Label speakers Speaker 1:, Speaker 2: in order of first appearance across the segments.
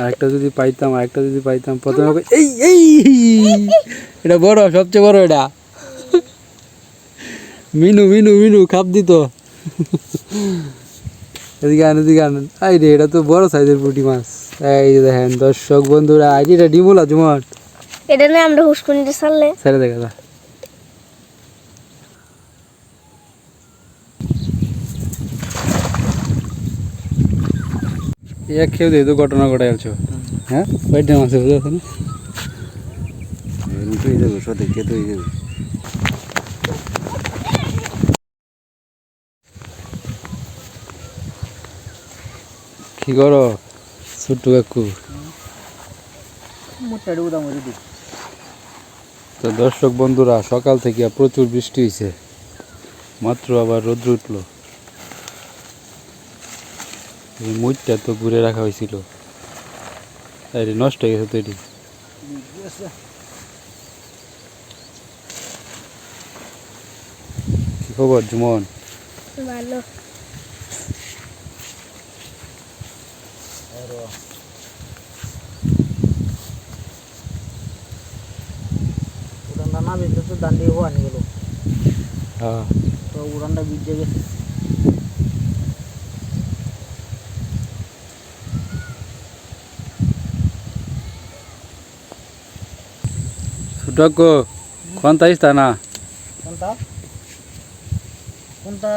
Speaker 1: আর একটা যদি পাইতাম আর একটা যদি পাইতাম প্রথমে এই এই! এটা বড় সবচেয়ে বড় এটা। মিনু মিনু মিনু খাপ দিত। এদিকে আন এদিকে আন। আই রে এটা তো বড় সাইজের পুঁটি মাছ। এই যে দেখেন দর্শক বন্ধুরা আই রে, এটা ডিমুলা জুমট।
Speaker 2: এটা নিয়ে আমরা হুসকুনিটা ছাড়লে
Speaker 1: ছেড়ে দেখা এক খেয়ে দিয়ে তো ঘটনা ঘটাই আলছো। হ্যাঁ? ওইটা মাছে বুঝে আছে না?
Speaker 3: উঠে যাবে সত্যি খেতে হয়ে যাবে।
Speaker 1: কি করো ছোট্ট কাকু? তো দর্শক বন্ধুরা সকাল থেকে প্রচুর বৃষ্টি হয়েছে মাত্র আবার রোদ্র উঠল। এই মুইটটা তো ঘুরে রাখা হয়েছিল তাই রে, নষ্ট হয়ে গেছে তো এটি। কি খবর জুমন?
Speaker 2: ভালো।
Speaker 3: উড়ানটা না বেঁধে তো দান্ডি হওয়া গেল।
Speaker 1: হ্যাঁ।
Speaker 3: তো উড়ানটা বিজে গেছে।
Speaker 1: ছোটকো কোন তাইস তা না
Speaker 3: কোনটা কোনটা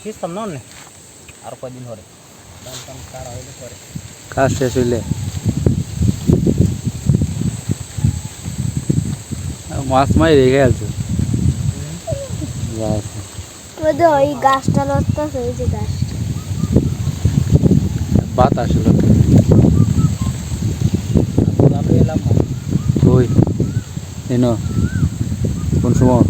Speaker 3: খিস্তাম না অন্য আর কদিন ধরে দাম টাম হইলে পরে
Speaker 1: কাজ শেষ হইলে মাছ মাই রেখে আছো বাস।
Speaker 2: ওই গাছটা লড়তেছে ওই যে গাছ
Speaker 1: বাতাস হলো তো।
Speaker 3: আমি এলাম
Speaker 1: কই এনো কোন সময়?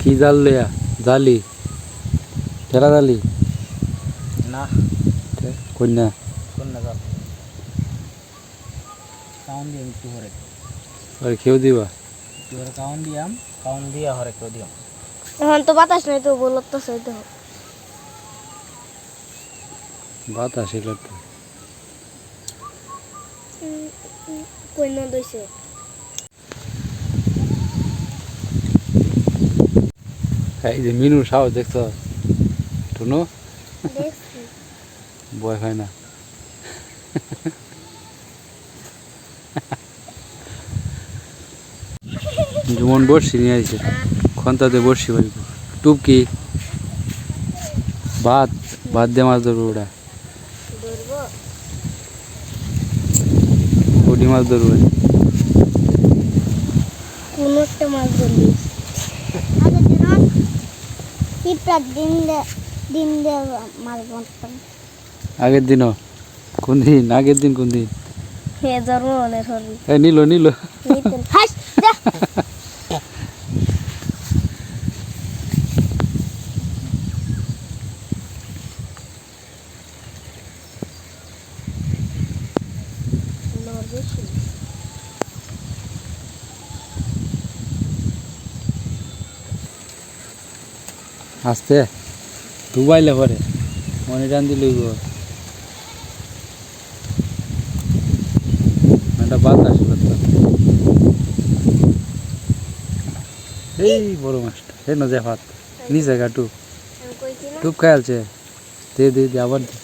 Speaker 1: কি জাল লইয়া? জালি? ঠেলা জালি?
Speaker 3: না।
Speaker 1: কন্যা?
Speaker 3: না যাও কাউন দিয়াম একটু হরে
Speaker 1: আর খেয়েও দিবা?
Speaker 3: হরে কাউন দিয়াম কাউন দিয়া হরে কেউ দিয়াম
Speaker 2: এখন তো বাতাস নাই তো
Speaker 1: বাতাস তো
Speaker 2: কই না দইছে
Speaker 1: এই যে মিনুর সাহস দেখছ? টুনু? হয় না। যেমন বড়শি নিয়ে আইছে। খন্তাতে বড়শি বাড়ি টুপকি। ভাত ভাত দিয়ে মাছ ধরবো ওটা
Speaker 2: ধরবো
Speaker 1: পুঁটি মাছ ধরবে।
Speaker 2: কোন একটা মাছ ধরতাম।
Speaker 1: আগের দিনও? কোন দিন? আগের দিন কোন দিন?
Speaker 2: ধরবি।
Speaker 1: নিল নিল। আসতে। ডুবাইলে পরে। মনে টান দিলে একটা বাতাস এই বড় মাছটা। হে না ভাত নিচে গা টুপ খাইলছে দে দে দে আবার দে।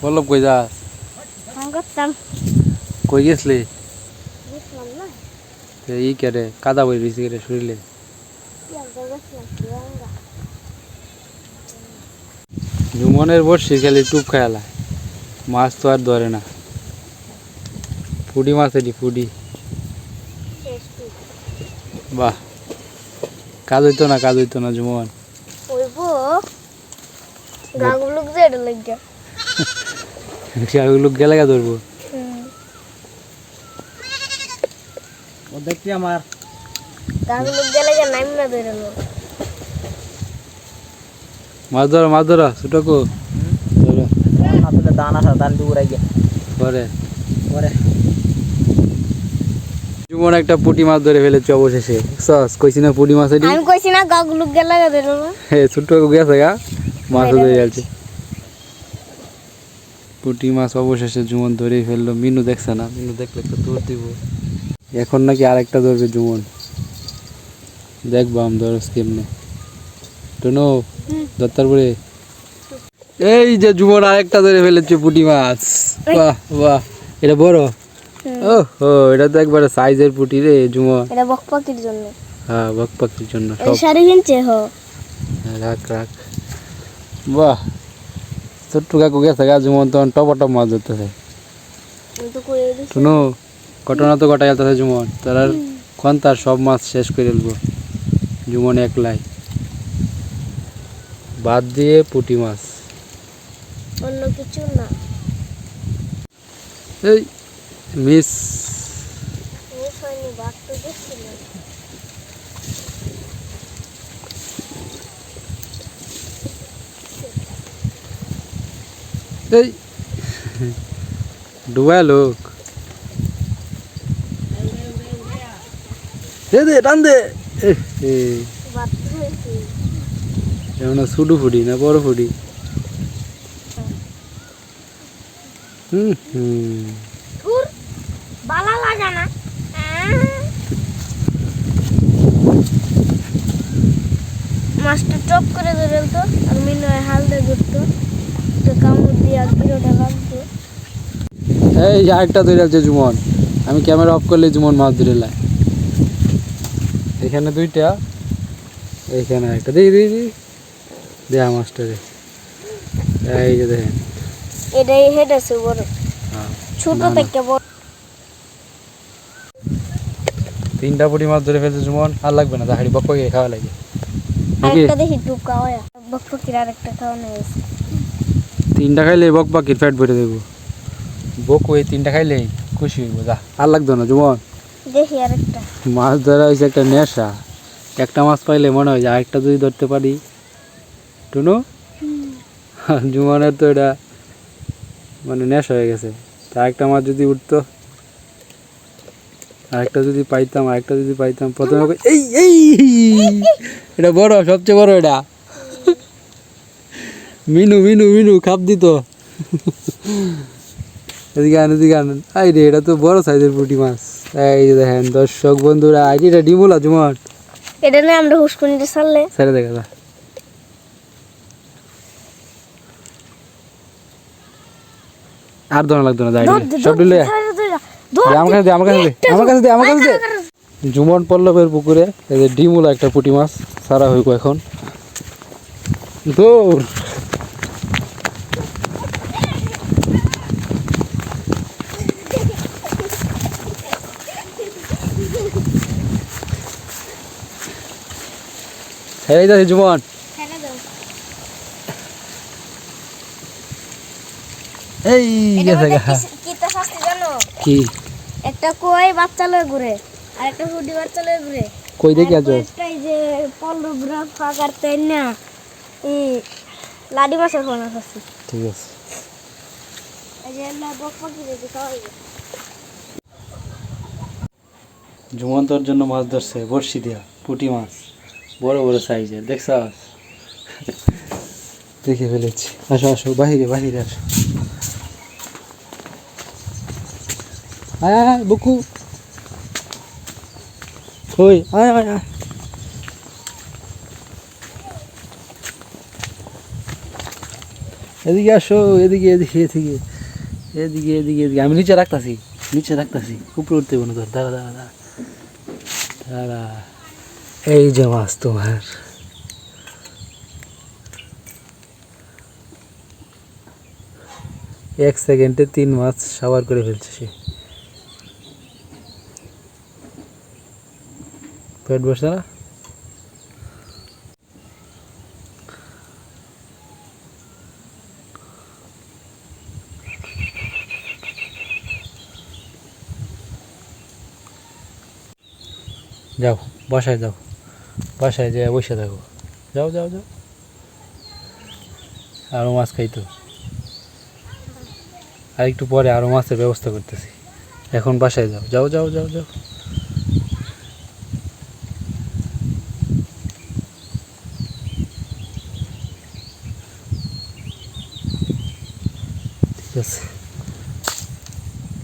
Speaker 1: পল্লব কই যাস? কই গেছলি? ই কেরে? কাদা বই রয়েছে কেরে শরীরে। জুমনের বর্ষি খালি টুপ খায়ালা মাছ তো আর ধরে না। ফুডি মাছ এটি ফুডি বাহ। কাজ হইতো না কাজ হইতো না জুমন
Speaker 2: গাগুলো
Speaker 1: গেলে ধরবো।
Speaker 3: দেখছি আমার।
Speaker 1: মাছ ধরো মাছ ধরো ছোটকো ধরো।
Speaker 3: দান আসা দান দিয়ে উড়াই গিয়ে।
Speaker 1: পরে।
Speaker 3: পরে।
Speaker 1: সুমন একটা পুঁটি মাছ ধরে ফেলেছে অবশেষে। সস কইছি না পুঁটি মাছ
Speaker 2: আমি কইছি না গাগুলো গেলা গেছে
Speaker 1: হে গেছে গা। মাছ ধরে গেছে। পুঁটি মাছ অবশেষে জুমন ধরেই ফেলল। মিনু দেখছে না মিনু দেখলে একটা দৌড় দিব। এখন নাকি আরেকটা ধরবে জুমন দেখব আম ধরস কেমনে। টনো দত্তার পরে এই যে জুমন আরেকটা ধরে ফেলেছে পুঁটি মাছ। বাহ বাহ। এটা বড়? ও এটা তো একবারে সাইজের পুঁটি রে জুমন
Speaker 2: এটা বক পাখির জন্য।
Speaker 1: হ্যাঁ বক পাখির জন্য
Speaker 2: এই
Speaker 1: সব।
Speaker 2: শাড়ি কিনছে হ।
Speaker 1: হ্যাঁ, রাখ রাখ। বাহ। ছোট্ট কাকু গেছে গা জুমন তখন টপ টপ মাছ ধরতেছে।
Speaker 2: তো
Speaker 1: শুনো ঘটনা তো ঘটা গেছে জুমন তার আর কোন তার সব মাছ শেষ করে ফেলব। জুমন একলাই। বাদ দিয়ে পুঁটি মাছ।
Speaker 2: অন্য কিছু না।
Speaker 1: এই মিস। এই ডুবায় লোক। দে দে টান দে। এমন ছোটো ফুটি না বড় ফুটি? হুম হুম।
Speaker 2: বালা লাগা না। মাছটা চপ করে ধরে তো আর হাল দিয়ে ধরতো। তো কামড় দিয়ে আর লাগতো
Speaker 1: এই আরেকটা ধরে আছে জুমন। আমি ক্যামেরা অফ করলে জুমন মাছ ধরে লাই। এখানে দুইটা এইখানে একটা। দিই দিই দিই। দেয়া মাছটা রে এই যে দেখেন।
Speaker 2: এটাই হেড আছে বড়।
Speaker 1: হ্যাঁ।
Speaker 2: ছোট
Speaker 1: না, না।
Speaker 2: থেকে বড়।
Speaker 1: তিনটা পুঁটি মাছ ধরে ফেলছে জুমন আর লাগবে না তাহাড়ি বক গিয়ে খাওয়া লাগে। নাকি?
Speaker 2: আরেকটা দেখি টুকা হয়। বক ফকির আরেকটা খাওয়ানো হয়েছে
Speaker 1: তিনটা খাইলে বক পাখির ফ্যাট ভরে দেবো। বকু এই তিনটা খাইলেই খুশি হইব যা। আর লাগতো না জুমন।
Speaker 2: দেখি আরেকটা।
Speaker 1: মাছ ধরা হয়েছে একটা নেশা। একটা মাছ পাইলে মনে হয় যে আরেকটা যদি ধরতে পারি। টুনু? জুমানের তো এটা মানে নেশা হয়ে গেছে। তা একটা মাছ যদি উঠতো আরেকটা যদি পাইতাম আরেকটা যদি পাইতাম প্রথমে এই এই! এটা বড় সবচেয়ে বড় এটা। মিনু মিনু মিনু খাপ দিত। এদিকে আন এদিকে আন। আই রে এটা তো বড় সাইজের পুঁটি মাছ। এই দেখেন দর্শক বন্ধুরা আই এটা ডিমুলা জুমার
Speaker 2: এটা নিয়ে আমরা হুসকুনিটা ছাড়লে
Speaker 1: ছেড়ে দেখা যা আর ধরা লাগতো না যাই সব দিলে আমার কাছে দে আমার কাছে দে আমার কাছে দে আমার কাছে দে। জুমন পল্লবের পুকুরে এই যে ডিমুলা একটা পুঁটি মাছ সারা হইব এখন। দৌড়। এই যাচ্ছে জুমন এই গেছে গা।
Speaker 2: কিতা শাস্তি জানো?
Speaker 1: কি?
Speaker 2: একটা কই বাচ্চা লয়ে ঘুরে আর একটা হুডি বাচ্চা লয়ে ঘুরে।
Speaker 1: কই দেখি আছো
Speaker 2: কয়েকটা এই যে পল্লবরা ফাঁকারতে না এই লাডি মাছের ফোনা খাচ্ছি
Speaker 1: ঠিক আছে।
Speaker 2: এই যে এলা বক পাখি যদি খাওয়াই
Speaker 1: জুমন তোর জন্য মাছ ধরছে বড়শি দিয়া পুঁটি মাছ। বড় বড় সাইজের দেখছ দেখে ফেলেছি। আসো আসো, বাহিরে বাহিরে আসো। আয় বুকু। কই? আয় এদিকে আসো, এদিকে এদিকে এদিকে। এদিকে এদিকে এদিকে। আমি নিচে রাখতাছি নিচে রাখতাছি। উপরে উঠতে তোর। দাঁড়া দাঁড়া দাঁড়া। দাঁড়া। এই যে মাছ তোমার এক সেকেন্ডে তিন মাছ সাবার করে ফেলছে সে। পেট বসে না? যাও, বাসায় যাও। বাসায় যে বসে থাকো। যাও যাও যাও। আরও মাছ খাইতো আর একটু পরে আরও মাছের ব্যবস্থা করতেছি। এখন বাসায় যাও। যাও যাও যাও যাও। ঠিক আছে।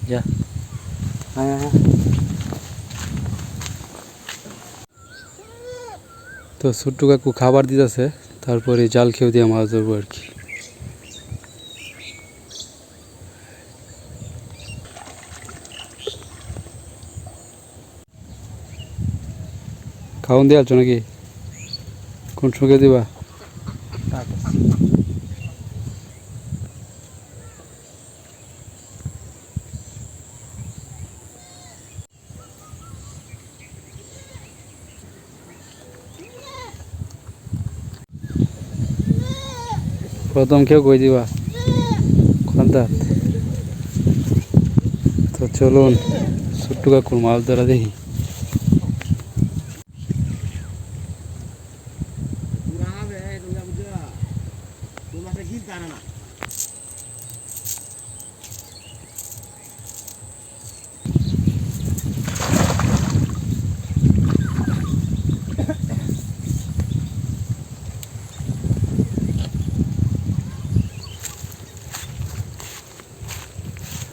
Speaker 1: যা। হ্যাঁ হ্যাঁ।, হ্যাঁ। তো ছোট্টু কাকু খাবার দিতেছে, তারপরে জাল খেয়ে দিয়ে মাছ ধরবো আর কি। খাওয়ান দিয়ে আছো নাকি? কোন সঙ্গে দিবা? প্রথম কেউ কই দিবা? খন্তা তো চলুন ছোট্ট কাকুর মাছ ধরা দেখি।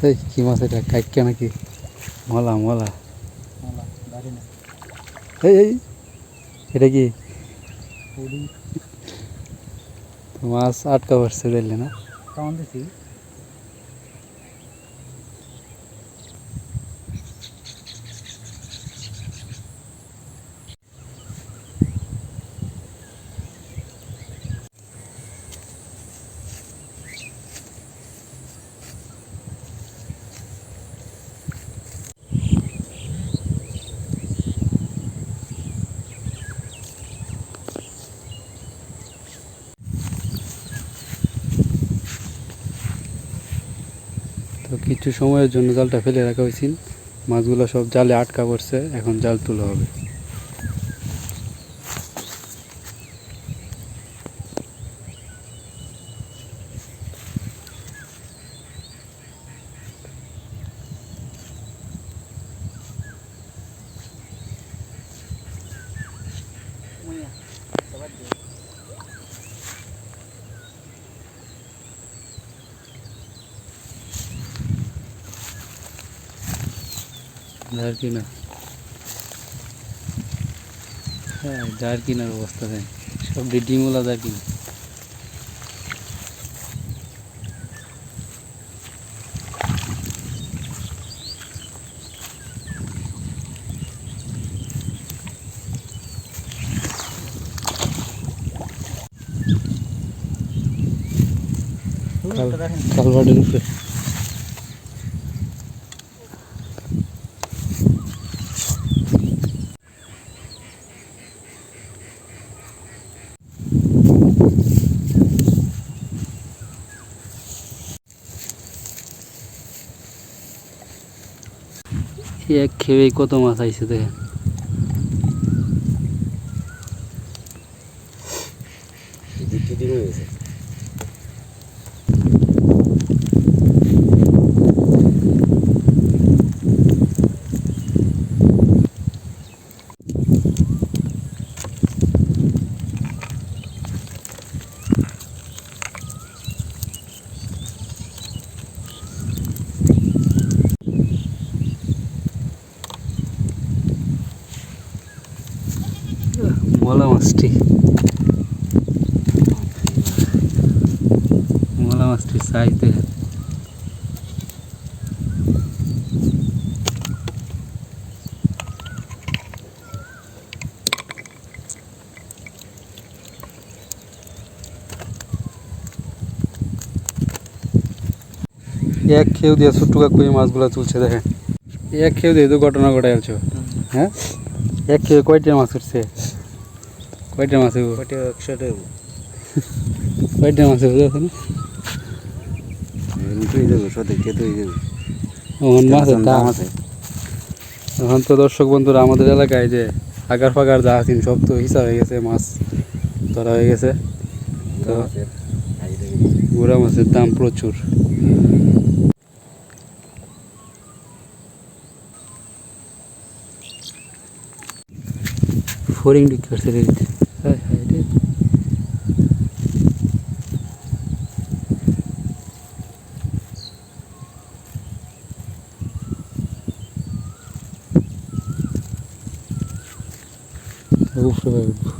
Speaker 1: এই কি মাছ এটা? কাইকা নাকি? মলা মলা। এই এই এটা কি? মাছ আটকা পড়ছে দিলে না?
Speaker 3: কেমন দিছি।
Speaker 1: কিছু সময়ের জন্য জালটা ফেলে রাখা হয়েছিল। মাছগুলো সব জালে আটকা পড়ছে, এখন জাল তোলা হবে। কিনা হ্যাঁ যার কিনার অবস্থা দেন সব ডিমওয়ালা যার কিনা কালভার্টের উপরে। এক খেয়েই কত মাছ আইছে দেখেন মলা মাছটি মলা মাছটি সাইজ দেখেন এক খেউ দিয়ে ছোট্ট কাকু এই মাছগুলো তুলছে দেখেন এক খেউ দিয়ে তো ঘটনা ঘটাই আছো হ্যাঁ এক খেয়ে কয়টা মাছ উঠছে কয়টা মাছ হইব?
Speaker 3: ওটা একশো দেবো
Speaker 1: কয়টা মাছ হইব দেখো না
Speaker 3: তুই দেবো সত্যি কে দেবো
Speaker 1: ওখান মাছের দাম এখন তো দর্শক বন্ধুরা আমাদের এলাকায় যে আগার ফাগার যা আছেন সব তো হিসাব হয়ে গেছে মাছ ধরা হয়ে গেছে। তো গুড়া মাছের দাম প্রচুর। ফরিং করছে রে হায় হায় রে এখনের উঠবো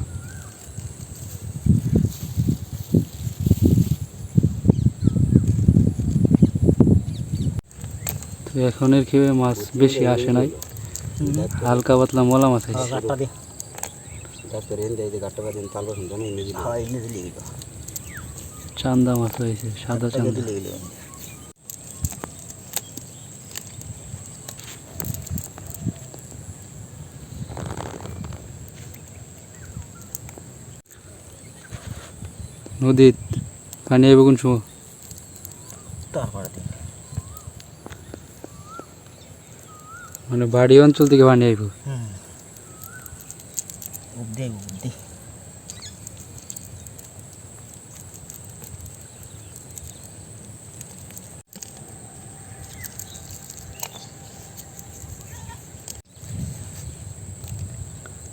Speaker 1: তো এখন এর খেয়ে মাছ বেশি আসে নাই। হালকা পাতলা মলা মাছ চান্দা মাছ হয়েছে সাদা চান্দা। নদীত পানি আইব কোন সময়
Speaker 3: তারপরে
Speaker 1: মানে বাড়ি অঞ্চল থেকে পানি আইব।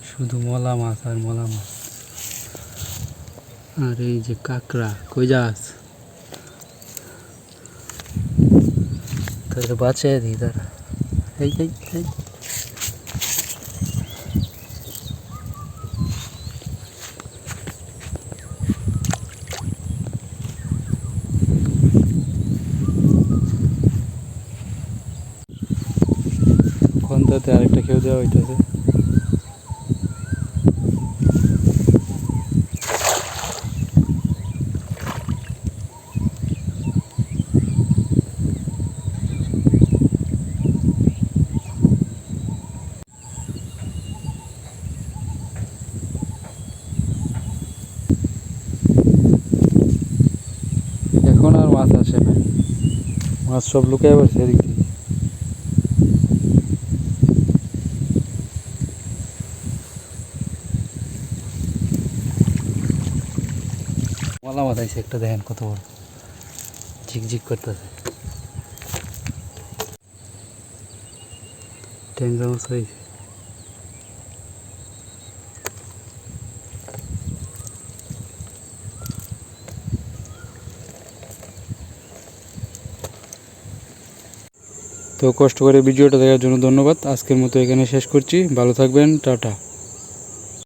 Speaker 1: শুধু মলা মাছ আর মলা মাছ। আর এই যে কাঁকড়া কই যাস তাহলে বাঁচিয়ে দিই তারা এই এই এই খন্দাতে আরেকটা খেয়ে দেওয়া হইতেছে এখন আর মাছ আসে না মাছ সব লুকে পড়ছে এদিক থেকে মলা মাছ আইছে একটা দেখেন কত বড়। ঝিকঝিক করতেছে। ট্যাঙ্গাল মাছ হয়েছে তো কষ্ট করে ভিডিওটা দেখার জন্য ধন্যবাদ। আজকের মতো এখানে শেষ করছি। ভালো থাকবেন। টাটা।